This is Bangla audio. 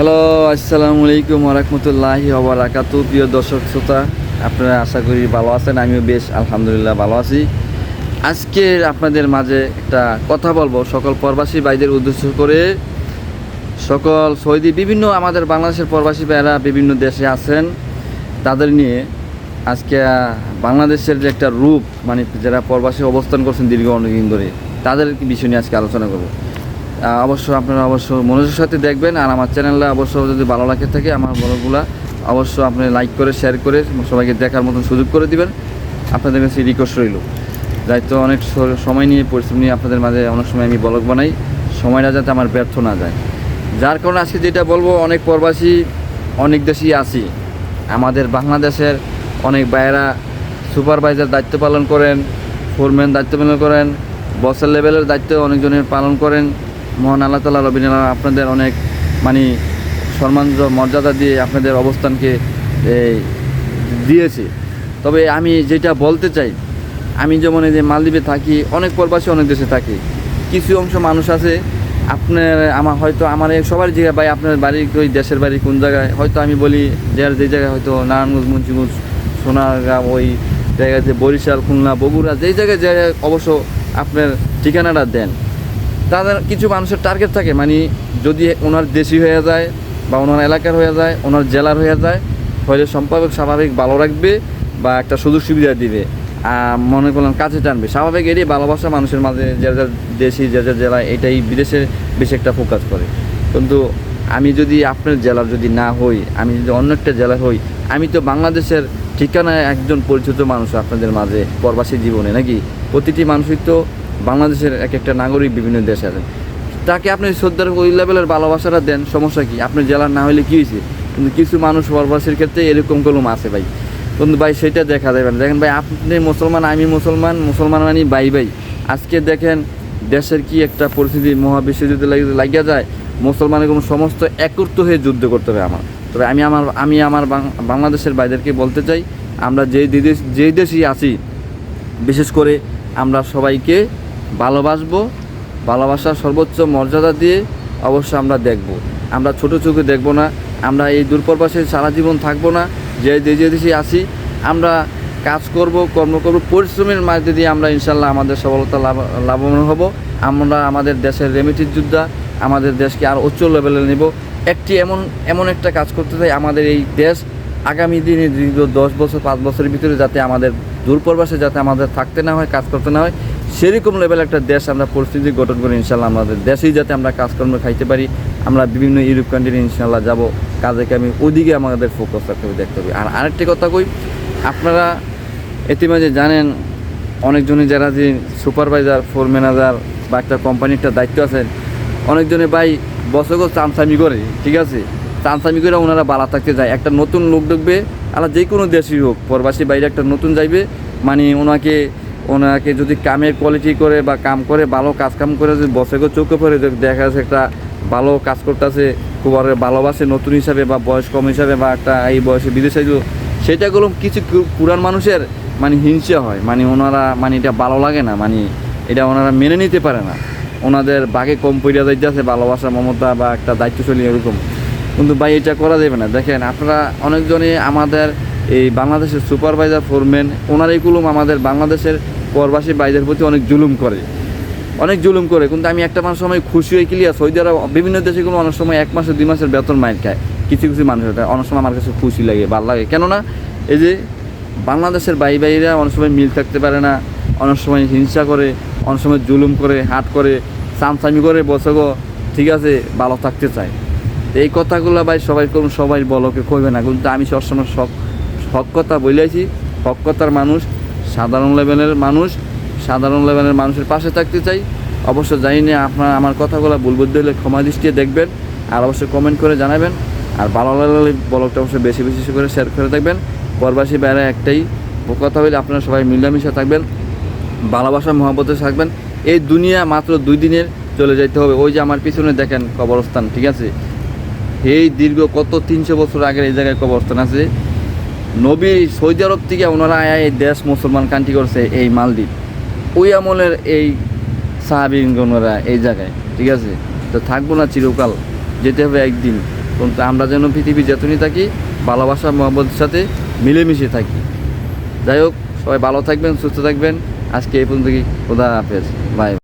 হ্যালো, আসসালামু আলাইকুম রহমতুল্লাহি ওবরাকাতু প্রিয় দর্শক, শ্রোতা, আপনারা আশা করি ভালো আছেন, আমিও বেশ আলহামদুলিল্লাহ ভালো আছি। আজকে আপনাদের মাঝে একটা কথা বলব, সকল প্রবাসী ভাইদের উদ্দেশ্য করে। সকল সৌদি, বিভিন্ন আমাদের বাংলাদেশের প্রবাসী ভাইয়েরা বিভিন্ন দেশে আছেন। তাদের নিয়ে আজকে বাংলাদেশের যে একটা রূপ মানে যারা প্রবাসী অবস্থান করছেন দীর্ঘ অনেকদিন ধরে, তাদের বিষয় নিয়ে আজকে আলোচনা করব। অবশ্য আপনারা অবশ্য মনোযোগের সাথে দেখবেন আর আমার চ্যানেলটা অবশ্য যদি ভালো লাগে থাকে আমার ব্লগগুলা অবশ্য আপনি লাইক করে শেয়ার করে সবাইকে দেখার মতন সুযোগ করে দিবেন। আপনাদের কাছে রিকোয়েস্ট রইল। দায়িত্ব অনেক সময় নিয়ে, পরিশ্রম নিয়ে আপনাদের মাঝে অনেক সময় আমি ব্লগ বানাই। সময়টা যাতে আমার ব্যর্থ না যায়। যার কারণে আজকে যেটা বলব, অনেক প্রবাসী, অনেক দেশেই আছি। আমাদের বাংলাদেশের অনেক ভাইয়েরা সুপারভাইজার দায়িত্ব পালন করেন ফোরম্যান দায়িত্ব পালন করেন বসের লেভেলের দায়িত্ব অনেকজনের পালন করেন। মহান আল্লাহ তালা রবীন্দ্র আপনাদের অনেক মানে সম্মান মর্যাদা দিয়ে আপনাদের অবস্থানকে দিয়েছে। তবে আমি যেটা বলতে চাই, আমি যেমন এই যে মালদ্বীপে থাকি, অনেক প্রবাসী অনেক দেশে থাকি। কিছু অংশ মানুষ আছে, আপনার, আমার হয়তো, আমার সবার জায়গায় ভাই, আপনার বাড়ি ওই দেশের বাড়ি কোন জায়গায়? হয়তো আমি বলি যার যে জায়গায় হয়তো নারায়ণগঞ্জ, মুন্সিগঞ্জ, সোনারগাঁও, ওই জায়গাতে বরিশাল, খুলনা, বগুড়া, যেই জায়গায় যে অবশ্য আপনার ঠিকানাটা দেন। তাদের কিছু মানুষের টার্গেট থাকে মানে যদি ওনার দেশি হয়ে যায় বা ওনার এলাকার হয়ে যায়, ওনার জেলার হয়ে যায় তাহলে সম্পাদক স্বাভাবিক ভালো রাখবে বা একটা সুযোগ সুবিধা দিবে। মনে করলাম কাছে টানবে। স্বাভাবিক এরই ভালোবাসা মানুষের মাঝে, যে যার দেশি, যে যার জেলায়, এটাই বিদেশে বেশি একটা ফোকাস করে। কিন্তু আমি যদি আপনার জেলার যদি না হই, আমি যদি অন্য একটা জেলার হই, আমি তো বাংলাদেশের ঠিকানায় একজন পরিচিত মানুষ আপনাদের মাঝে, প্রবাসী জীবনে, নাকি? প্রতিটি মানুষই তো বাংলাদেশের এক একটা নাগরিক বিভিন্ন দেশে আছে তাকে আপনি শ্রদ্ধার ওই লেভেলের ভালোবাসাটা দেন, সমস্যা কি? আপনি জেলার না হলে কী হয়েছে কিন্তু কিছু মানুষ প্রবাসীর ক্ষেত্রে এরকম কলম আছে ভাই। কিন্তু ভাই, সেটা দেখা যাবে না। দেখেন ভাই, আপনি মুসলমান, আমি মুসলমান মুসলমান মানে ভাই ভাই। আজকে দেখেন দেশের কি একটা পরিস্থিতি, মহাবিশ্বে যদি লাগি- লাগিয়া যায়, মুসলমানের কোনো সমস্ত একত্র হয়ে যুদ্ধ করতে হবে আমার। তবে আমি আমার আমি আমার বাংলাদেশের ভাইদেরকে বলতে চাই, আমরা যেই দেশ যেই দেশেই আছি, বিশেষ করে আমরা সবাইকে ভালোবাসবো, ভালোবাসার সর্বোচ্চ মর্যাদা দিয়ে অবশ্য আমরা দেখব। আমরা ছোট চোখে দেখব না, আমরা এই দূরপ্রবাসে সারা জীবন থাকব না, যে যে দেশে আসি আমরা কাজ করব, কর্ম করব, পরিশ্রমের মাঝে দিয়ে আমরা ইনশাল্লাহ আমাদের সফলতা লাভ, লাভবান হব। আমরা আমাদের দেশের রেমিটির যোদ্ধা, আমাদের দেশকে আর উচ্চ লেভেলে নেব। একটি এমন এমন একটা কাজ করতে চাই আমাদের এই দেশ আগামী দিনে দীর্ঘ দশ বছর, পাঁচ বছরের ভিতরে যাতে আমাদের দূরপ্রবাসে যাতে আমাদের থাকতে না হয়, কাজ করতে না হয় সেরকম লেভেল একটা দেশ আমরা পরিস্থিতি গঠন করে ইনশাল্লাহ আমাদের দেশেই যাতে আমরা কাজকর্ম খাইতে পারি, আমরা বিভিন্ন ইউরোপ কান্ট্রি ইনশাল্লাহ যাব। কাজে আমি ওদিকে আমাদের ফোকাস রাখতে হবে, দেখতে হবে। আর আরেকটি কথা কই, আপনারা ইতিমধ্যে জানেন, অনেকজনই যারা যে সুপারভাইজার ফোর ম্যানেজার বা একটা কোম্পানির একটা দায়িত্ব আছেন, অনেকজনে ভাই বছর চামচামি করে, ঠিক আছে? চামচামি করে ওনারা বালা থাকতে যায়। একটা নতুন লোক ঢুকবে আর যে কোনো দেশই হোক, প্রবাসী বাইরে একটা নতুন যাইবে মানে ওনাকে ওনাকে যদি কামের কোয়ালিটি করে বা কাম করে, ভালো কাজ কাম করে যদি বছর চোখে পড়ে দেখা যাচ্ছে একটা ভালো কাজ করতেছে, খুব আর ভালোবাসে নতুন হিসাবে বা বয়স কম হিসাবে বা একটা এই বয়সে বিদেশে গেলো সেটাগুলো কিছু পুরান মানুষের মানে হিংসা হয়। মানে ওনারা মানে এটা ভালো লাগে না মানে এটা ওনারা মেনে নিতে পারে না। ওনাদের বাঘে কম পড়িয়া যাইতেছে, ভালোবাসা, মমতা বা একটা দায়িত্বশালী এরকম। কিন্তু ভাই, এটা করা যাবে না। দেখেন, আপনারা অনেকজনই আমাদের এই বাংলাদেশের সুপারভাইজার ফোরম্যান ওনার এইগুলো আমাদের বাংলাদেশের প্রবাসী ভাইদের প্রতি অনেক জুলুম করে। অনেক জুলুম করে, কিন্তু আমি একটা মানুষ সময় খুশি হয়ে ক্লিয়ার সৌদি আরব বিভিন্ন দেশে কোনো অনেক সময় এক মাসে, দুই মাসের বেতন মাইর খায়। কিছু কিছু মানুষ এটা, অনেক সময় আমার কাছে খুশি লাগে, ভালো লাগে। কেননা এই যে বাংলাদেশের ভাই ভাইরা অনেক সময় মিল থাকতে পারে না, অনেক সময় হিংসা করে, অনেক সময় জুলুম করে, হাট করে চামচামি করে, বসে গো, ঠিক আছে, ভালো থাকতে চায়। এই কথাগুলো ভাই সবাই করুন সবাই বলকে কইবে না, কিন্তু আমি সবসময় সব হক কথা বলেছি হক কথার মানুষ সাধারণ লেভেলের মানুষ, সাধারণ লেভেলের মানুষের পাশে থাকতে চাই। অবশ্য জানি না আপনার আমার কথাগুলো বুদ্ধি হলে ক্ষমা দৃষ্টিতে দেখবেন আর অবশ্যই কমেন্ট করে জানাবেন। আর ভালো লাগলে ব্লগটা অবশ্যই বেশি বেশি করে শেয়ার করে থাকবেন। প্রবাসী বাইরে একটাই কথা হলে আপনারা সবাই মিলামিশা থাকবেন, ভালোবাসা, মহাব্বতে থাকবেন। এই দুনিয়া মাত্র দুই দিনের চলে যেতে হবে। ওই যে আমার পিছনে দেখেন কবরস্থান, ঠিক আছে? এই দীর্ঘ কত তিনশো বছর আগের এই জায়গায় কবরস্থান আছে। নবী সৌদি আরব থেকে ওনারা আয়া এই দেশ মুসলমান কান্ট্রি করছে এই মালদ্বীপ। ওই আমলের এই সাহাবিনগণরা এই জায়গায়, ঠিক আছে? তো থাকব না চিরকাল, যেতে হবে একদিন। কিন্তু আমরা যেন পৃথিবীর যেতনই থাকি, ভালোবাসা, মহব্বতের সাথে মিলেমিশে থাকি। যাই হোক, সবাই ভালো থাকবেন, সুস্থ থাকবেন। আজকে এই পর্যন্ত কি খোদা হাফেজ। বাই।